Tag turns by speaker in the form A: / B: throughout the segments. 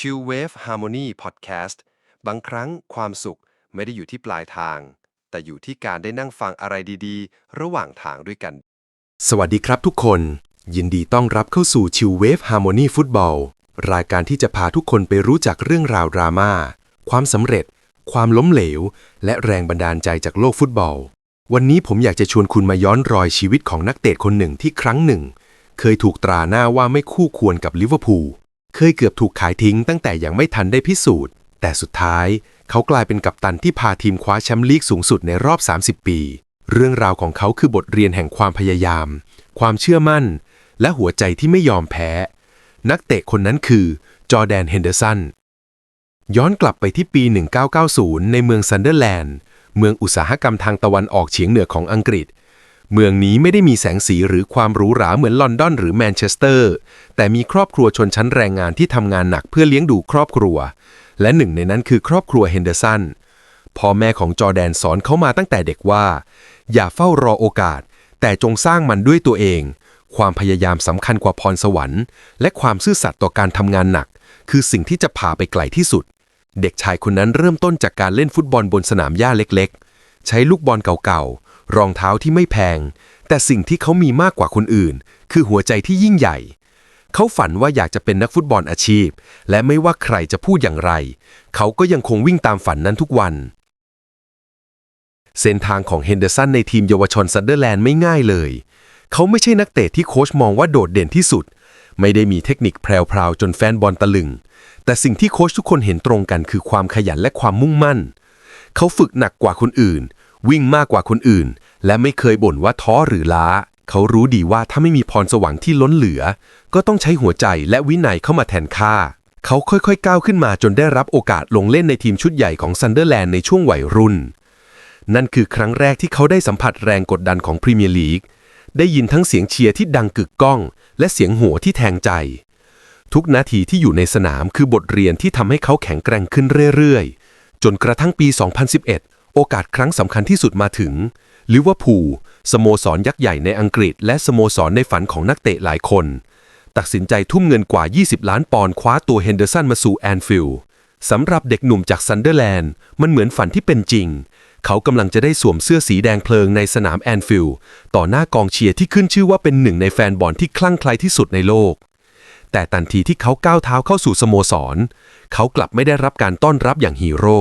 A: Chill Wave Harmony Podcast บางครั้งความสุขไม่ได้อยู่ที่ปลายทาง แต่อยู่ที่การได้นั่งฟังอะไรดีๆ ระหว่างทางด้วยกัน
B: สวัสดีครับทุกคน ยินดีต้อนรับเข้าสู่ชิวเวฟฮาร์โมนีฟุตบอลรายการที่จะพาทุกคนไปรู้จักเรื่องราวดราม่าความสำเร็จ ความล้มเหลว และแรงบันดาลใจจากโลกฟุตบอล วันนี้ผมอยากจะชวนคุณมาย้อนรอยชีวิตของนักเตะคนหนึ่งที่ครั้งหนึ่ง เคยถูกตราหน้าว่าไม่คู่ควรกับลิเวอร์พูล เคยเกือบถูกขายทิ้งตั้งแต่ยังไม่ทันได้พิสูจน์ แต่สุดท้ายเขากลายเป็นกัปตันที่พาทีมคว้าแชมป์ลีกสูงสุดในรอบ 30 ปี เรื่องราวของเขาคือบทเรียนแห่งความพยายาม ความเชื่อมั่น และหัวใจที่ไม่ยอมแพ้ นักเตะคนนั้นคือจอแดนเฮนเดอร์สันย้อนกลับไปที่ปี 1990 ในเมืองซันเดอร์แลนด์ เมืองอุตสาหกรรมทางตะวันออกเฉียงเหนือของอังกฤษ เมืองนี้ไม่ได้มีแสงสีหรือความหรูหราเหมือนลอนดอนหรือแมนเชสเตอร์ แต่มีครอบครัวชนชั้นแรงงานที่ทำงานหนักเพื่อเลี้ยงดูครอบครัว และหนึ่งในนั้นคือครอบครัวเฮนเดอร์สันพ่อแม่ของจอแดนสอนเขามาตั้งแต่เด็กว่า อย่าเฝ้ารอโอกาส แต่จงสร้างมันด้วยตัวเอง ความพยายามสำคัญกว่าพรสวรรค์ และความซื่อสัตย์ต่อการทำงานหนัก คือสิ่งที่จะพาไปไกลที่สุด เด็กชายคนนั้นเริ่มต้นจากการเล่นฟุตบอลบนสนามหญ้าเล็ก ๆ ใช้ลูกบอลเก่าๆ รองเท้าที่ไม่แพง แต่สิ่งที่เขามีมากกว่าคนอื่น คือหัวใจที่ยิ่งใหญ่ เขาฝันว่าอยากจะเป็นนักฟุตบอลอาชีพ และไม่ว่าใครจะพูดอย่างไร เขาก็ยังคงวิ่งตามฝันนั้นทุกวัน เส้นทางของเฮนเดอร์สันในทีมเยาวชนซันเดอร์แลนด์ไม่ง่ายเลย เขาไม่ใช่นักเตะที่โค้ชมองว่าโดดเด่นที่สุด ไม่ได้มีเทคนิคแพรวๆจนแฟนบอลตะลึง แต่สิ่งที่โค้ชทุกคนเห็นตรงกันคือความขยันและความมุ่งมั่นเขาฝึกหนักกว่าคนอื่น วิ่งมากกว่าคนอื่น และไม่เคยบ่นว่าท้อหรือล้า เขารู้ดีว่าถ้าไม่มีพรสวรรค์ที่ล้นเหลือ ก็ต้องใช้หัวใจและวินัยเข้ามาแทนค่า เขาค่อยๆก้าวขึ้นมาจนได้รับโอกาสลงเล่นในทีมชุดใหญ่ของซันเดอร์แลนด์ในช่วงวัยรุ่น นั่นคือครั้งแรกที่เขาได้สัมผัสแรงกดดันของพรีเมียร์ลีกได้ยินทั้งเสียงเชียร์ที่ดังกึกก้อง และเสียงหัวที่แทงใจทุกนาทีที่อยู่ในสนามคือบทเรียนที่ทำให้เขาแข็งแกร่งขึ้นเรื่อย ๆ จนกระทั่งปี 2011 โอกาสครั้งสำคัญที่สุดมาถึงลิเวอร์พูลสโมสรยักษ์ใหญ่ในอังกฤษ และสโมสรในฝันของนักเตะหลายคน ตัดสินใจทุ่มเงินกว่า 20 ล้านปอนด์คว้าตัวเฮนเดอร์สันมาสู่แอนฟิลด์สำหรับเด็กหนุ่มจากซันเดอร์แลนด์ มันเหมือนฝันที่เป็นจริง เขากำลังจะได้สวมเสื้อสีแดงเพลิงในสนามแอนฟิลด์ต่อหน้ากองเชียร์ที่ขึ้นชื่อว่าเป็นหนึ่งในแฟนบอลที่คลั่งไคล้ที่สุดในโลก แต่ทันทีที่เขาก้าวเท้าเข้าสู่สโมสร เขากลับไม่ได้รับการต้อนรับอย่างฮีโร่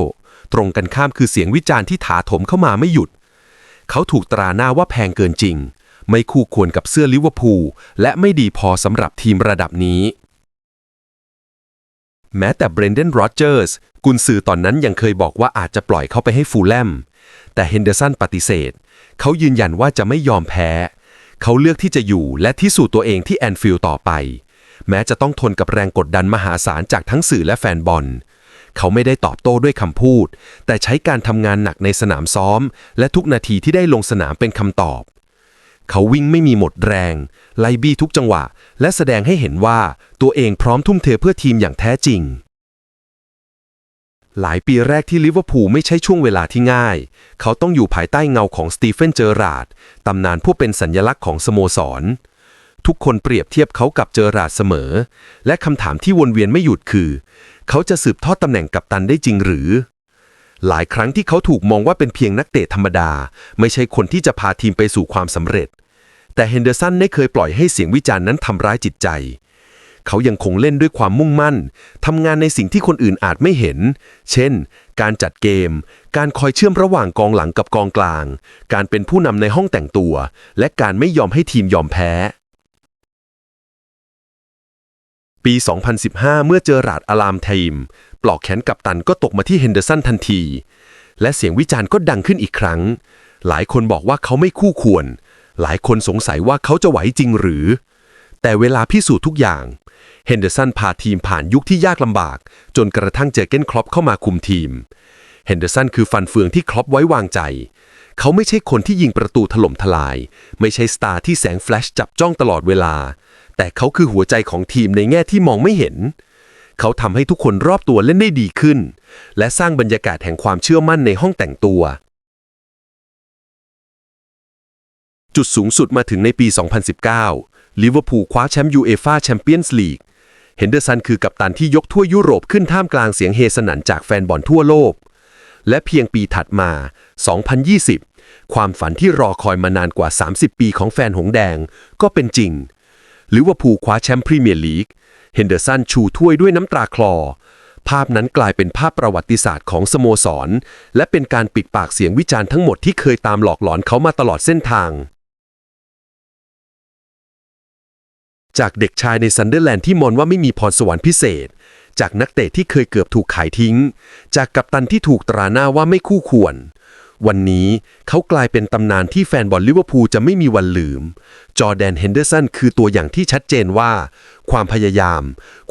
B: ตรงกันข้ามคือเสียงวิจารณ์ที่ถาโถมเข้ามาไม่หยุด เขาถูกตราหน้าว่าแพงเกินจริง ไม่คู่ควรกับเสื้อลิเวอร์พูลและไม่ดีพอสำหรับทีมระดับนี้ แม้แต่เบรนเดนโรเจอร์สกุนซือตอนนั้นยังเคยบอกว่าอาจจะปล่อยเขาไปให้ฟูลแลม แต่เฮนเดอร์สันปฏิเสธ เขายืนยันว่าจะไม่ยอมแพ้ เขาเลือกที่จะอยู่และที่สู่ตัวเองที่แอนฟิลด์ต่อไป แม้จะต้องทนกับแรงกดดันมหาศาลจากทั้งสื่อและแฟนบอล เขาไม่ได้ตอบโต้ด้วยคำพูด แต่ใช้การทำงานหนักในสนามซ้อม และทุกนาทีที่ได้ลงสนามเป็นคำตอบ เขาวิ่งไม่มีหมดแรง ไล่บี้ทุกจังหวะ และแสดงให้เห็นว่าตัวเองพร้อมทุ่มเทเพื่อทีมอย่างแท้จริงหลายปีแรกที่ลิเวอร์พูลไม่ใช่ช่วงเวลาที่ง่าย เขาต้องอยู่ภายใต้เงาของสตีเฟน เจอราร์ดตำนานผู้เป็นสัญญลักษณ์ของสโมสร ทุกคนเปรียบเทียบเขากับเจอราร์ดเสมอ และคำถามที่วนเวียนไม่หยุดคือ เขาจะสืบทอดตำแหน่งกัปตันได้จริงหรือ หลายครั้งที่เขาถูกมองว่าเป็นเพียงนักเตะธรรมดา ไม่ใช่คนที่จะพาทีมไปสู่ความสำเร็จ แต่เฮนเดอร์สันไม่เคยปล่อยให้เสียงวิจารณ์นั้นทำร้ายจิตใจ เขายังคงเล่นด้วยความมุ่งมั่นทำงานในสิ่งที่คนอื่นอาจไม่เห็น เช่น การจัดเกม การคอยเชื่อมระหว่างกองหลังกับกองกลาง การเป็นผู้นำในห้องแต่งตัว และการไม่ยอมให้ทีมยอมแพ้ ปี 2015 เมื่อเจอราดอลามไทีมปลอกแขนกัปตันก็ตกมาที่เฮนเดอร์สันทันที และเสียงวิจารณ์ก็ดังขึ้นอีกครั้ง หลายคนบอกว่าเขาไม่คู่ควร หลายคนสงสัยว่าเขาจะไหวจริงหรือ แต่เวลาพิสูจน์ทุกอย่างเฮนเดอร์สันพาทีมผ่านยุคที่ยากลำบาก จนกระทั่งเจอเก้นครอปเข้ามาคุมทีมเฮนเดอร์สันคือฟันเฟืองที่ครอปไว้วางใจ เขาไม่ใช่คนที่ยิงประตูถล่มทลาย ไม่ใช่สตาร์ที่แสงแฟลชจับจ้องตลอดเวลา แต่เขาคือหัวใจของทีมในแง่ที่มองไม่เห็น เขาทำให้ทุกคนรอบตัวเล่นได้ดีขึ้น และสร้างบรรยากาศแห่งความเชื่อมั่นในห้องแต่งตัว จุดสูงสุดมาถึงในปี 2019 ลิเวอร์พูลคว้าแชมป์ยูเอฟ่าแชมเปี้ยนส์ลีก
A: เฮนเดอร์สันคือกัปตันที่ยกทั่วยุโรปขึ้นท่ามกลางเสียงเฮสนันจากแฟนบอลทั่วโลก และเพียงปีถัดมา 2020 ความฝันที่รอคอยมานานกว่า 30 ปีของแฟนหงแดงก็เป็นจริง ลิเวอร์พูคว้าแชมป์พรีเมียร์ลีก เฮนเดอร์สันชูถ้วยด้วยน้ำตาคลอ ภาพนั้นกลายเป็นภาพประวัติศาสตร์ของสโมสร และเป็นการปิดปากเสียงวิจารณ์ทั้งหมดที่เคยตามหลอกหลอนเขามาตลอดเส้นทาง จากเด็กชายในซันเดอร์แลนด์ที่มองว่าไม่มีพรสวรรค์พิเศษ จากนักเตะที่เคยเกือบถูกขายทิ้ง จากกัปตันที่ถูกตราหน้าว่าไม่คู่ควร วันนี้เขากลายเป็นตำนานที่แฟนบอลลิเวอร์พูลจะไม่มีวันลืม จอแดนเฮนเดอร์สันคือตัวอย่างที่ชัดเจนว่า ความพยายาม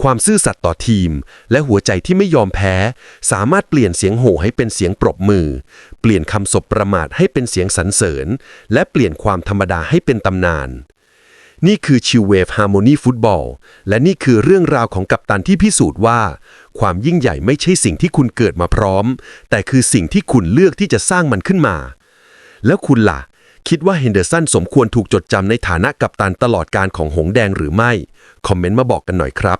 A: ความซื่อสัตย์ต่อทีม และหัวใจที่ไม่ยอมแพ้ สามารถเปลี่ยนเสียงโห่ให้เป็นเสียงปรบมือ เปลี่ยนคำสบประมาทให้เป็นเสียงสรรเสริญ และเปลี่ยนความธรรมดาให้เป็นตำนานนี่คือชิวเวฟฮาร์โมนีฟุตบอล และนี่คือเรื่องราวของกัปตันที่พิสูจน์ว่า ความยิ่งใหญ่ไม่ใช่สิ่งที่คุณเกิดมาพร้อม แต่คือสิ่งที่คุณเลือกที่จะสร้างมันขึ้นมา แล้วคุณล่ะ คิดว่าเฮนเดอร์สันสมควรถูกจดจำในฐานะกัปตันตลอดการของหงแดงหรือไม่ คอมเมนต์มาบอกกันหน่อยครับ